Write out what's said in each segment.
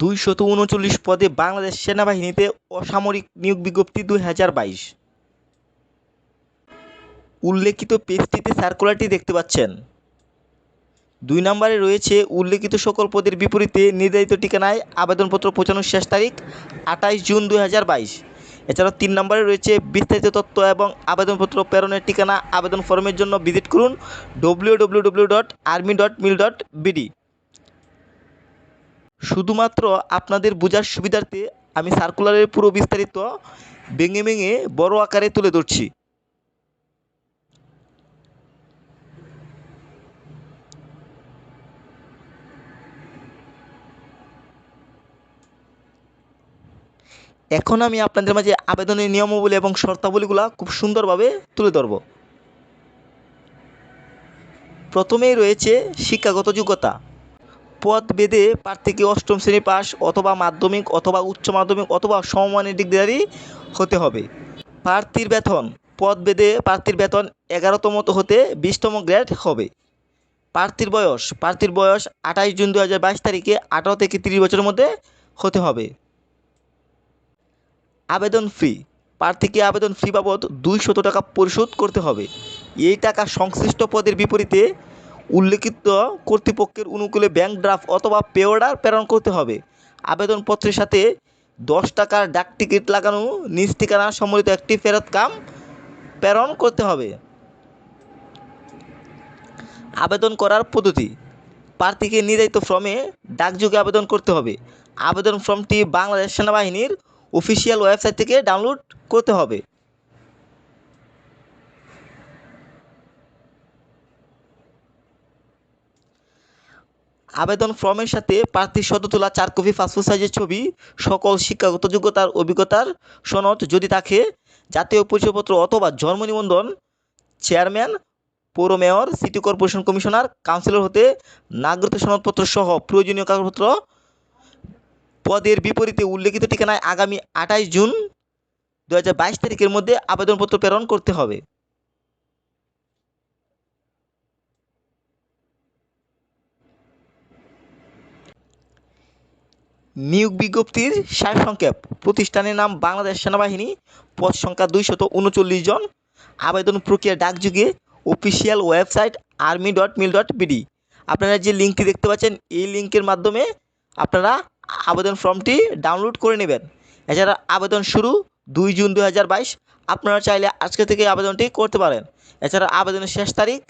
দুইশত উনচল্লিশ পদে বাংলাদেশ সেনাবাহিনীতে অসামরিক নিয়োগ বিজ্ঞপ্তি দুই হাজার বাইশ। উল্লেখিত পেজটিতে সার্কুলারটি দেখতে পাচ্ছেন। দুই নম্বরে রয়েছে উল্লেখিত সকল পদের বিপরীতে নির্ধারিত ঠিকানায় আবেদনপত্র পৌঁছানোর শেষ তারিখ, আঠাইশ জুন দুই হাজার বাইশ। এছাড়াও তিন নম্বরে রয়েছে বিস্তারিত তথ্য এবং আবেদনপত্র প্রেরণের ঠিকানা আবেদন ফর্মের জন্য ভিজিট করুন W W W dot army dot mil dot BD শুধুমাত্র আপনাদের বোঝার সুবিধার্থে আমি সার্কুলারের পুরো বিস্তারিত ভেঙে ভেঙে বড় আকারে তুলে ধরছি। এখন আমি আপনাদের মাঝে আবেদনের নিয়মাবলী এবং শর্তাবলীগুলো খুব সুন্দরভাবে তুলে ধরব। প্রথমেই রয়েছে শিক্ষাগত যোগ্যতা। পদ বেদে প্রার্থীকে অষ্টম শ্রেণি পাস অথবা মাধ্যমিক অথবা উচ্চ মাধ্যমিক অথবা সমমানের ডিগ্রি হতে হবে। প্রার্থীর বেতন পদ বেঁধে প্রার্থীর বেতন এগারোতম হতে বিশতম গ্রেড হবে। প্রার্থীর বয়স প্রার্থীর বয়স আঠাশ জুন দু হাজার বাইশ তারিখে আঠারো থেকে তিরিশ বছরের মধ্যে হতে হবে। আবেদন ফি প্রার্থীকে আবেদন ফি বাবদ দুইশত টাকা পরিশোধ করতে হবে। এই টাকা সংশ্লিষ্ট পদের বিপরীতে উল্লেখিত কর্তৃপক্ষের অনুকূলে ব্যাংক ড্রাফট অথবা পে অর্ডার প্রেরণ করতে হবে। আবেদনপত্রের সাথে দশ টাকার ডাক টিকিট লাগানো, নিজ ঠিকানা সম্বলিত একটি ফেরত কাম প্রেরণ করতে হবে। আবেদন করার পদ্ধতি। প্রার্থীকে নির্ধারিত ফর্মে ডাকযোগে আবেদন করতে হবে। আবেদন ফর্মটি বাংলাদেশ সেনাবাহিনীর অফিসিয়াল ওয়েবসাইট থেকে ডাউনলোড করতে হবে। আবেদন ফর্মের সাথে প্রার্থীর সদ্য তোলা চার কপি পাসপোর্ট সাইজের ছবি, সকল শিক্ষাগত যোগ্যতার অভিজ্ঞতার সনদ যদি থাকে, জাতীয় পরিচয়পত্র অথবা জন্ম নিবন্ধন, চেয়ারম্যান, পৌর mayor, city corporation commissioner, councillor হতে নাগরিক সনদপত্র সহ প্রয়োজনীয় কাগজপত্র পদের বিপরীতে উল্লেখিত ঠিকানায় আগামী আঠাশ জুন দু হাজার বাইশ তারিখের মধ্যে আবেদনপত্র প্রেরণ করতে হবে। নিয়োগ বিজ্ঞপ্তির সারসংক্ষেপ। প্রতিষ্ঠানের নাম বাংলাদেশ সেনাবাহিনী, পদ সংখ্যা দুইশত উনচল্লিশ জন। আবেদন প্রক্রিয়া ডাকযুগে official website army dot mil dot BD. আপনারা যে লিঙ্কটি দেখতে পাচ্ছেন, এই লিঙ্কের মাধ্যমে আপনারা আবেদন ফর্মটি ডাউনলোড করে নেবেন। এছাড়া আবেদন শুরু দুই জুন দু হাজার বাইশ। আপনারা চাইলে আজকে থেকে আবেদনটি করতে পারেন। এছাড়া আবেদনের শেষ তারিখ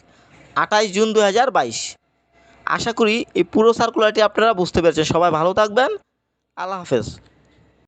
আঠাশ জুন দু হাজার বাইশ। আশা করি এই পুরো সার্কুলারটি আপনারা বুঝতে পেরেছেন। সবাই ভালো থাকবেন। আল্লাহ হাফেজ।